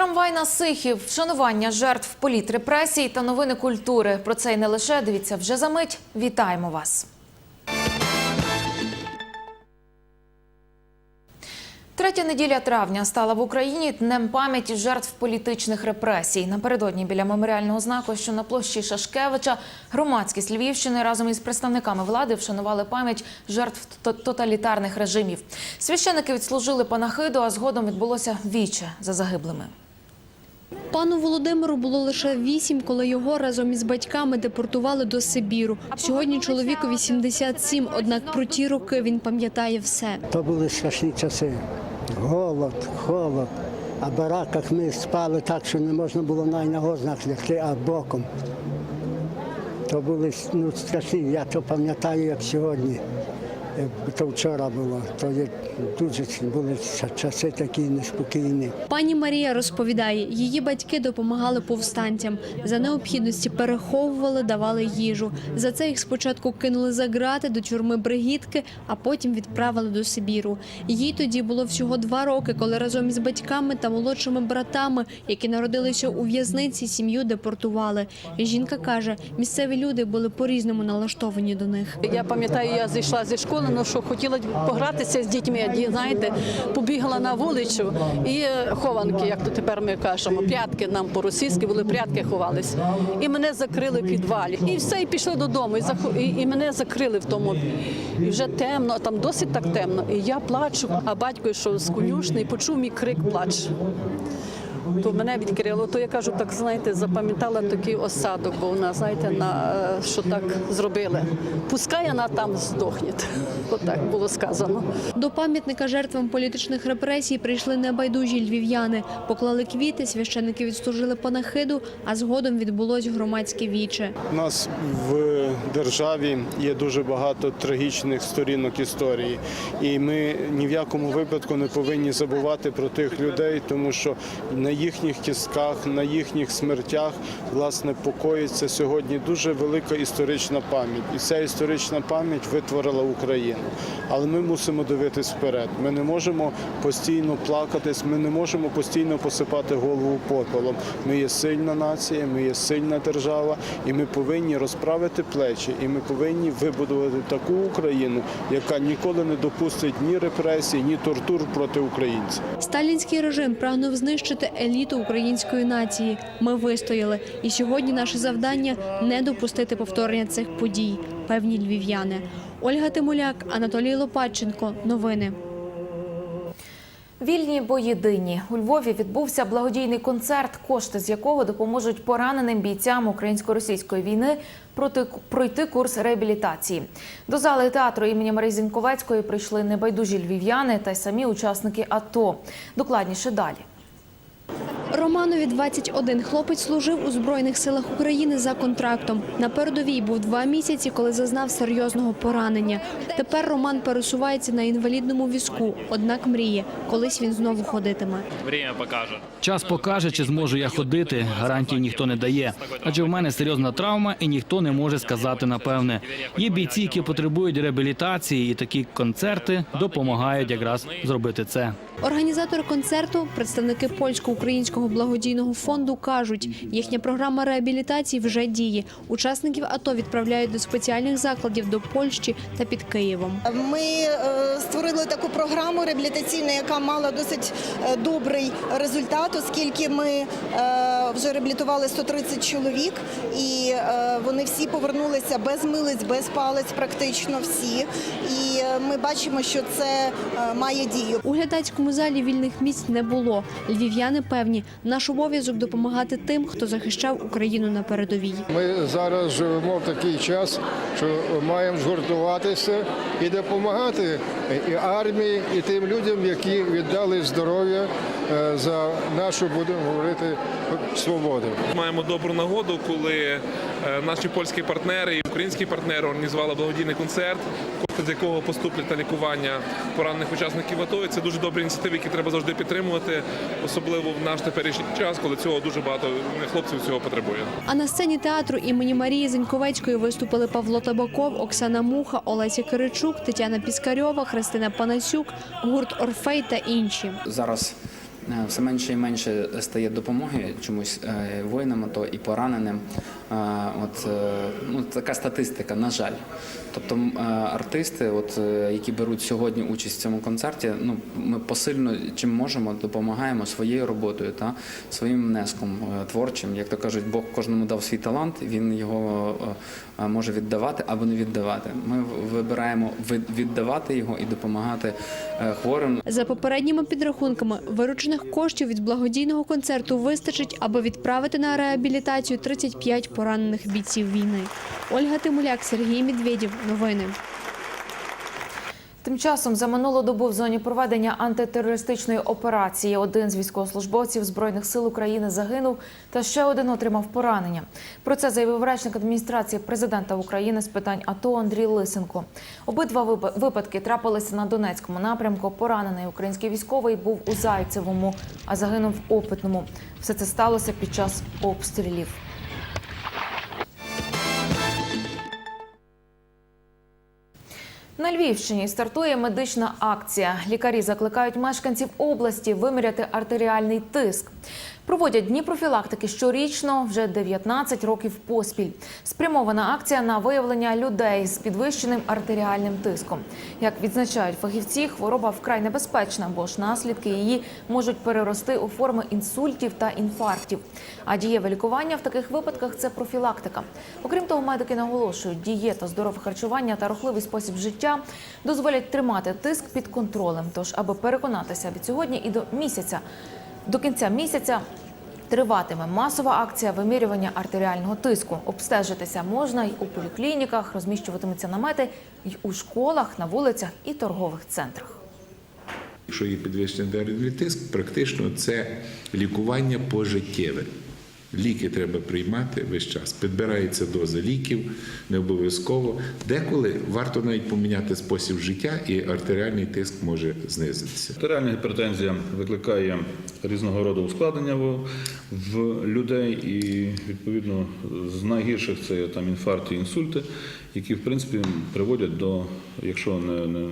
Трамвай на Сихів, вшанування жертв політрепресій та новини культури. Про це й не лише дивіться вже за мить. Вітаємо вас. Третя неділя травня стала в Україні днем пам'яті жертв політичних репресій. Напередодні біля меморіального знаку, що на площі Шашкевича, громадськість Львівщини разом із представниками влади вшанували пам'ять жертв тоталітарних режимів. Священики відслужили панахиду, а згодом відбулося віче за загиблими. Пану Володимиру було лише вісім, коли його разом із батьками депортували до Сибіру. Сьогодні чоловіку 87, однак про ті роки він пам'ятає все. То були страшні часи. Голод, холод. А в бараках ми спали так, що не можна було навіть на ознак лягти, а боком. То були ну, страшні, я то пам'ятаю, як сьогодні. То вчора було. То є дуже були часи такі неспокійні. Пані Марія розповідає, її батьки допомагали повстанцям. За необхідності переховували, давали їжу. За це їх спочатку кинули за грати до тюрми Бригітки, а потім відправили до Сибіру. Їй тоді було всього два роки, коли разом із батьками та молодшими братами, які народилися у в'язниці, сім'ю депортували. Жінка каже, місцеві люди були по-різному налаштовані до них. Я пам'ятаю, я зійшла зі школи, ну що хотіла погратися з дітьми. Знаєте, побігла на вулицю і хованки, як то тепер ми кажемо, прятки нам по-російськи були прятки ховались. І мене закрили в підвалі. І все, і пішли додому. І, захо- і, і мене закрили в тому. І вже темно, там досить так темно. І я плачу, а батько йшов з конюшни і почув мій крик плач. То мене відкрило, то я кажу, так знаєте, запам'ятала такий осадок, бо вона, знаєте, на е, що так зробили. Пускай вона там здохне. Отак було сказано. До пам'ятника жертвам політичних репресій прийшли небайдужі львів'яни. Поклали квіти, священники відслужили панахиду, а згодом відбулось громадське віче. У нас в державі є дуже багато трагічних сторінок історії, і ми ні в якому випадку не повинні забувати про тих людей, тому що на їхніх кістках, на їхніх смертях власне покоїться сьогодні дуже велика історична пам'ять. І ця історична пам'ять витворила Україну. Але ми мусимо дивитись вперед. Ми не можемо постійно плакатись, ми не можемо постійно посипати голову попелом. Ми є сильна нація, ми є сильна держава, і ми повинні розправити плечі, і ми повинні вибудувати таку Україну, яка ніколи не допустить ні репресій, ні тортур проти українців. Сталінський режим прагнув знищити еліту української нації. Ми вистояли. І сьогодні наше завдання не допустити повторення цих подій. Певні львів'яни. Ольга Тимуляк, Анатолій Лопатченко. Новини. Вільні бо єдині у Львові відбувся благодійний концерт, кошти з якого допоможуть пораненим бійцям українсько-російської війни проти пройти курс реабілітації. До зали театру імені Марії Зіньковецької прийшли небайдужі львів'яни та й самі учасники АТО. Докладніше далі. Романові 21. Хлопець служив у Збройних силах України за контрактом. На передовій був два місяці, коли зазнав серйозного поранення. Тепер Роман пересувається на інвалідному візку, однак мріє, колись він знову ходитиме. Час покаже, чи зможу я ходити. Гарантії ніхто не дає. Адже в мене серйозна травма, і ніхто не може сказати напевне. Є бійці, які потребують реабілітації, і такі концерти допомагають якраз зробити це. Організатори концерту, представники польсько-українського благодійного фонду, кажуть, їхня програма реабілітації вже діє. Учасників АТО відправляють до спеціальних закладів до Польщі та під Києвом. Ми е, створили таку програму реабілітаційну, яка мала досить е, добрий результат, оскільки ми е, вже реабілітували 130 чоловік, і вони всі повернулися без милиць, без палець, практично всі. І ми бачимо, що це має дію. У глядацькому залі вільних місць не було. Львів'яни певні, наш обов'язок допомагати тим, хто захищав Україну на передовій. Ми зараз живемо в такий час, що маємо згуртуватися і допомагати і армії, і тим людям, які віддали здоров'я за нашу, будемо говорити, свободу. Маємо добру нагоду, коли е, наші польські партнери і українські партнери організували благодійний концерт, кошти з якого поступлять на лікування поранених учасників АТО. І це дуже добрі ініціативи, які треба завжди підтримувати, особливо в наш теперішній час, коли цього дуже багато хлопців цього потребує. А на сцені театру імені Марії Зеньковецької виступили Павло Табаков, Оксана Муха, Олеся Киричук, Тетяна Піскарьова, Христина Панасюк, гурт Орфей та інші. Зараз е, все менше і менше стає допомоги чомусь е, воїнам, а то і пораненим. Е, От е, ну така статистика, на жаль. Тобто е, артисти, от е, які беруть сьогодні участь в цьому концерті, ну ми посильно чим можемо допомагаємо своєю роботою та своїм внеском е, творчим. Як то кажуть, Бог кожному дав свій талант, він його е, е, може віддавати або не віддавати. Ми вибираємо віддавати його і допомагати е, хворим. За попередніми підрахунками, виручених коштів від благодійного концерту вистачить, аби відправити на реабілітацію 35 поранених бійців війни. Ольга Тимуляк, Сергій Медведєв. Новини. Тим часом за минулу добу в зоні проведення антитерористичної операції один з військовослужбовців збройних сил України загинув, та ще один отримав поранення. Про це заявив речник адміністрації президента України з питань АТО Андрій Лисенко. Обидва вип- випадки трапилися на Донецькому напрямку. Поранений український військовий був у Зайцевому, а загинув в Опитному. Все це сталося під час обстрілів. На Львівщині стартує медична акція. Лікарі закликають мешканців області виміряти артеріальний тиск. Проводять дні профілактики щорічно вже 19 років поспіль. Спрямована акція на виявлення людей з підвищеним артеріальним тиском. Як відзначають фахівці, хвороба вкрай небезпечна, бо ж наслідки її можуть перерости у форми інсультів та інфарктів. А дієве лікування в таких випадках це профілактика. Окрім того, медики наголошують, дієта, здорове харчування та рухливий спосіб життя дозволять тримати тиск під контролем. Тож, аби переконатися від сьогодні і до місяця, до кінця місяця. Триватиме масова акція вимірювання артеріального тиску. Обстежитися можна й у поліклініках, розміщуватимуться намети й у школах, на вулицях і торгових центрах. Якщо є підвищений артеріальний тиск, практично це лікування пожиттєве. Ліки треба приймати весь час. Підбирається доза ліків, не обов'язково. Деколи варто навіть поміняти спосіб життя, і артеріальний тиск може знизитися. Артеріальна гіпертензія викликає різного роду ускладнення в, людей, і відповідно з найгірших це там інфаркти, інсульти, які в принципі приводять до, якщо не, не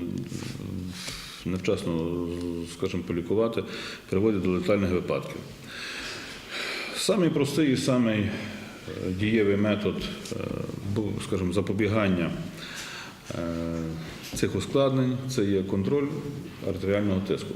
невчасно, скажімо, полікувати, приводять до летальних випадків. Самий простий і самий е, дієвий метод, е, скажімо, запобігання е, цих ускладнень це є контроль артеріального тиску.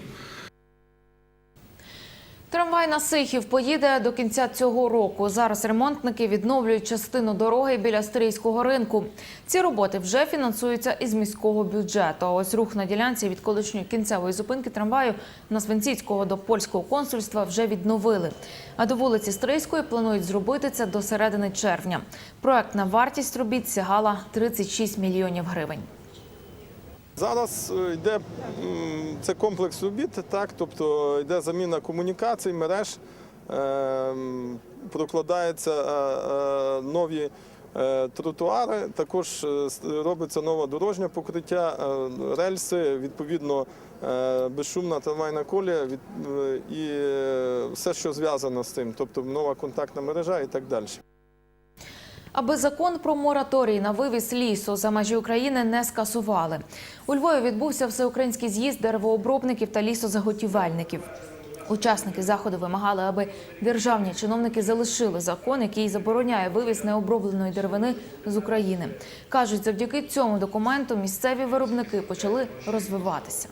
Трамвай на Сихів поїде до кінця цього року. Зараз ремонтники відновлюють частину дороги біля Стрийського ринку. Ці роботи вже фінансуються із міського бюджету. А ось рух на ділянці від колишньої кінцевої зупинки трамваю на Свинціцького до польського консульства вже відновили. А до вулиці Стрийської планують зробити це до середини червня. Проектна вартість робіт сягала 36 мільйонів гривень. Зараз е, йде це комплекс робіт, так, тобто йде заміна комунікацій, мереж, е, прокладаються е, нові тротуари, також робиться нове дорожнє покриття, рельси, відповідно безшумна трамвайна колія і все, що зв'язано з цим, тобто нова контактна мережа і так далі. Аби закон про мораторій на вивіз лісу за межі України не скасували. У Львові відбувся всеукраїнський з'їзд деревообробників та лісозаготівельників. Учасники заходу вимагали, аби державні чиновники залишили закон, який забороняє вивіз необробленої деревини з України. кажуть, завдяки цьому документу місцеві виробники почали розвиватися.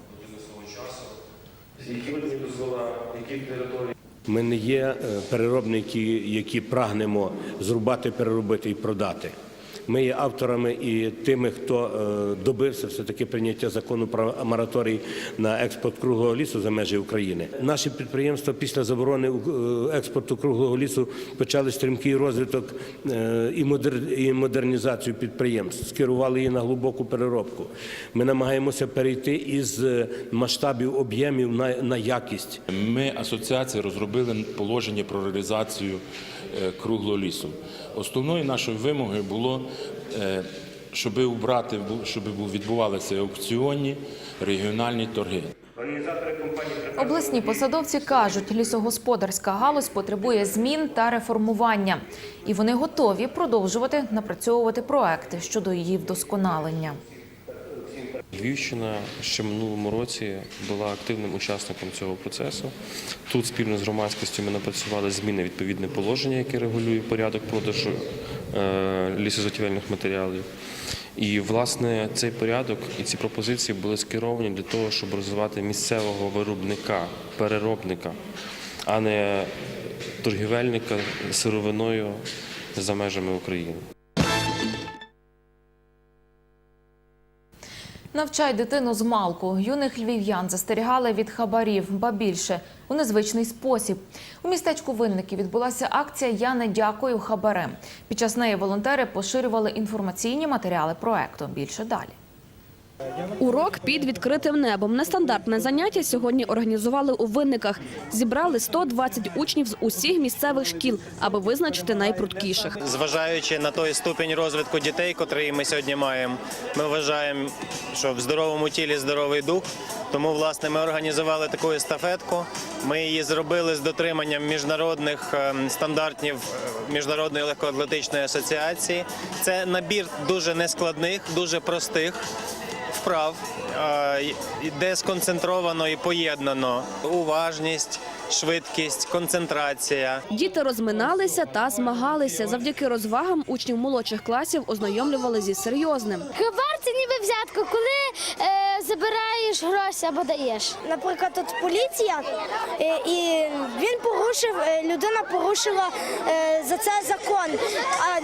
Ми не є е, переробники, які прагнемо зрубати, переробити і продати. Ми є авторами і тими, хто е, добився все-таки прийняття закону про мораторій на експорт круглого лісу за межі України. Наші підприємства після заборони е, експорту круглого лісу почали стрімкий розвиток е, і модернізацію підприємств, скерували її на глибоку переробку. Ми намагаємося перейти із масштабів об'ємів на, на якість. Ми, асоціація, розробили положення про реалізацію круглого лісу. Основною нашою вимогою було, е, щоб убрати, щоб відбувалися аукціонні регіональні торги. Обласні посадовці кажуть, лісогосподарська галузь потребує змін та реформування, і вони готові продовжувати напрацьовувати проекти щодо її вдосконалення. Львівщина ще минулому році була активним учасником цього процесу. Тут спільно з громадськістю ми напрацювали зміни відповідне положення, яке регулює порядок продажу е, лісозаготівельних матеріалів. І власне цей порядок і ці пропозиції були скеровані для того, щоб розвивати місцевого виробника, переробника, а не торгівельника сировиною за межами України. Навчай дитину з малку. Юних львів'ян застерігали від хабарів, ба більше у незвичний спосіб. У містечку Винники відбулася акція Я не дякую хабарем. Під час неї волонтери поширювали інформаційні матеріали проекту. Більше далі. Урок під відкритим небом. Нестандартне заняття сьогодні організували у винниках. Зібрали 120 учнів з усіх місцевих шкіл, аби визначити найпрудкіших. Зважаючи на той ступінь розвитку дітей, котрий ми сьогодні маємо, ми вважаємо, що в здоровому тілі здоровий дух. Тому, власне, ми організували таку естафетку. Ми її зробили з дотриманням міжнародних ем, стандартів е, міжнародної легкоатлетичної асоціації. Це набір дуже нескладних, дуже простих вправ, е, де сконцентровано і поєднано уважність, швидкість, концентрація. Діти розминалися та змагалися. Завдяки розвагам учнів молодших класів ознайомлювали зі серйозним. Хабар це ніби взятка, коли е, забираєш гроші або даєш. Наприклад, тут поліція, е, і він порушив, е, людина порушила е, за це закон. А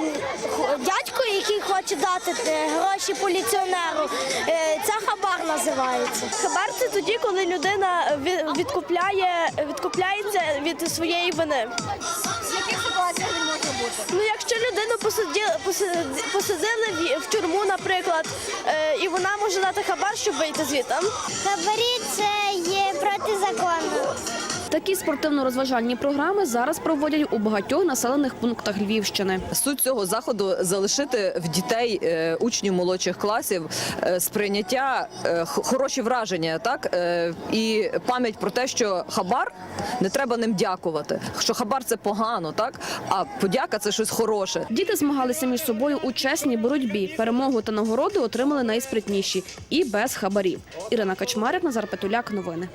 дядько, який хоче дати гроші поліціонеру, це хабар називається. Хабар це тоді, коли людина відкупляє, відкупляється від своєї вини. В яких ситуаціях бути? Ну, якщо людину посадили, посади- посадили в- тюрму, наприклад, е, і вона може дати хабар, щоб вийти звідти. Хабарі це є протизаконно. Такі спортивно-розважальні програми зараз проводять у багатьох населених пунктах Львівщини. Суть цього заходу залишити в дітей е, учнів молодших класів е, сприйняття е, хороші враження, так і пам'ять про те, що хабар не треба ним дякувати. Що хабар це погано, так а подяка це щось хороше. Діти змагалися між собою у чесній боротьбі. Перемогу та нагороди отримали найспритніші і без хабарів. Ірина Качмарик, Назар Петуляк. Новини.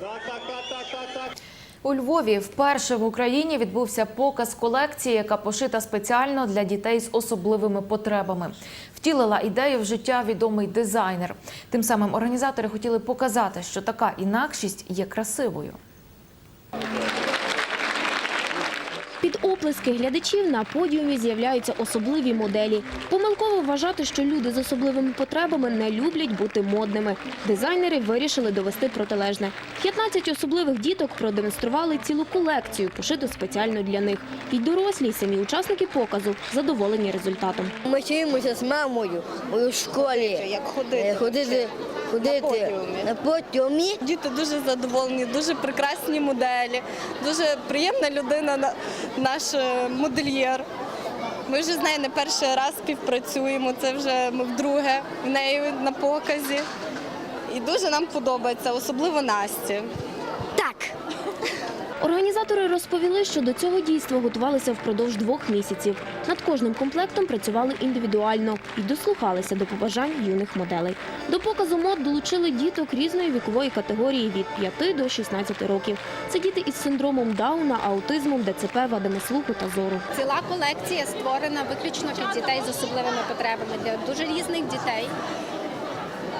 У Львові вперше в Україні відбувся показ колекції, яка пошита спеціально для дітей з особливими потребами. Втілила ідею в життя відомий дизайнер. Тим самим організатори хотіли показати, що така інакшість є красивою. Під оплески глядачів на подіумі з'являються особливі моделі. Помилково вважати, що люди з особливими потребами не люблять бути модними. Дизайнери вирішили довести протилежне. 15 особливих діток продемонстрували цілу колекцію, пошиту спеціально для них. І дорослі й самі учасники показу задоволені результатом. Ми вчимося з мамою у школі. Як ходити? Ходити, ходити на подіумі. Діти дуже задоволені, дуже прекрасні моделі, дуже приємна людина, наш е, модельєр. Ми вже з нею не перший раз співпрацюємо. Це вже ми вдруге в неї на показі. І дуже нам подобається, особливо Насті. Організатори розповіли, що до цього дійства готувалися впродовж двох місяців. Над кожним комплектом працювали індивідуально і дослухалися до побажань юних моделей. До показу мод долучили діток різної вікової категорії від 5 до 16 років. Це діти із синдромом Дауна, аутизмом, ДЦП, вадами слуху та зору. Ціла колекція створена виключно під дітей з особливими потребами для дуже різних дітей.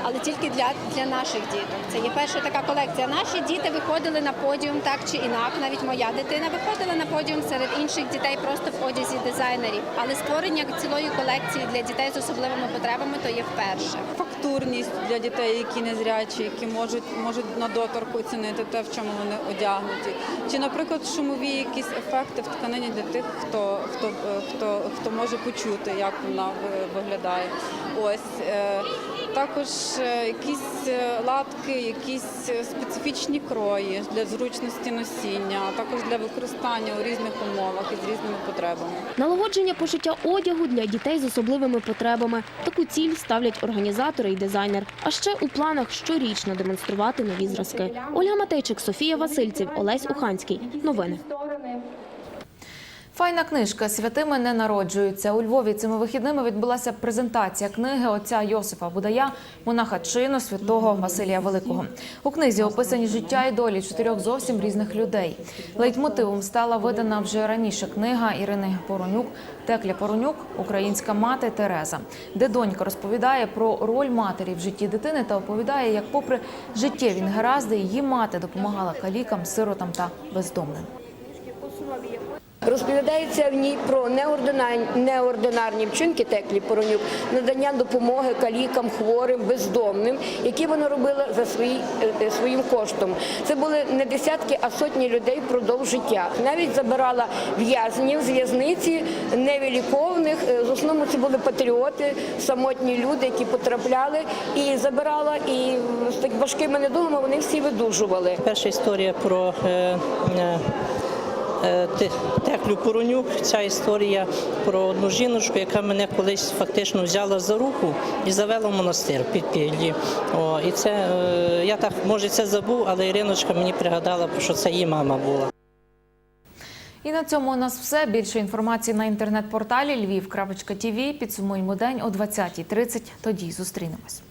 Але тільки для, для наших діток. Це є перша така колекція. Наші діти виходили на подіум так чи інак. Навіть моя дитина виходила на подіум серед інших дітей просто в одязі дизайнерів. Але створення цілої колекції для дітей з особливими потребами то є вперше. Фактурність для дітей, які незрячі, які можуть, можуть на доторку оцінити те, в чому вони одягнуті. Чи, наприклад, шумові якісь ефекти в тканині для тих, хто, хто, е, хто, хто може почути, як вона е, виглядає. Ось. Також е, якісь е, латки, якісь е, специфічні крої для зручності носіння, а також для використання у різних умовах і з різними потребами. Налагодження пошиття одягу для дітей з особливими потребами. Таку ціль ставлять організатори і дизайнер. А ще у планах щорічно демонструвати нові зразки. Ольга Матейчик, Софія Васильців, Олесь Уханський. Новини. Файна книжка Святими не народжуються. У Львові цими вихідними відбулася презентація книги отця Йосифа Будая, монаха чину святого Василія Великого. У книзі описані життя і долі чотирьох зовсім різних людей. Лейтмотивом стала видана вже раніше книга Ірини Поронюк Текля Поронюк Українська мати Тереза, де донька розповідає про роль матері в житті дитини та оповідає, як, попри життєві негаразди, її мати допомагала калікам, сиротам та бездомним. Розповідається в ній про неординарні, вчинки Теклі Поронюк, надання допомоги калікам, хворим, бездомним, які вона робила за свої, е, своїм коштом. Це були не десятки, а сотні людей впродовж життя. Навіть забирала в'язнів з в'язниці, невіліковних. Е, В основному це були патріоти, самотні люди, які потрапляли, і забирала, і з так важкими недугами вони всі видужували. Перша історія про е, е, е, Теклю Поронюк. Ця історія про одну жіночку, яка мене колись фактично взяла за руку і завела в монастир під Підлі. О, і це е, я так може це забув, але Іриночка мені пригадала, що це її мама була. І на цьому у нас все. Більше інформації на інтернет-порталі lviv.tv. Підсумуємо день о 20.30. Тоді зустрінемось.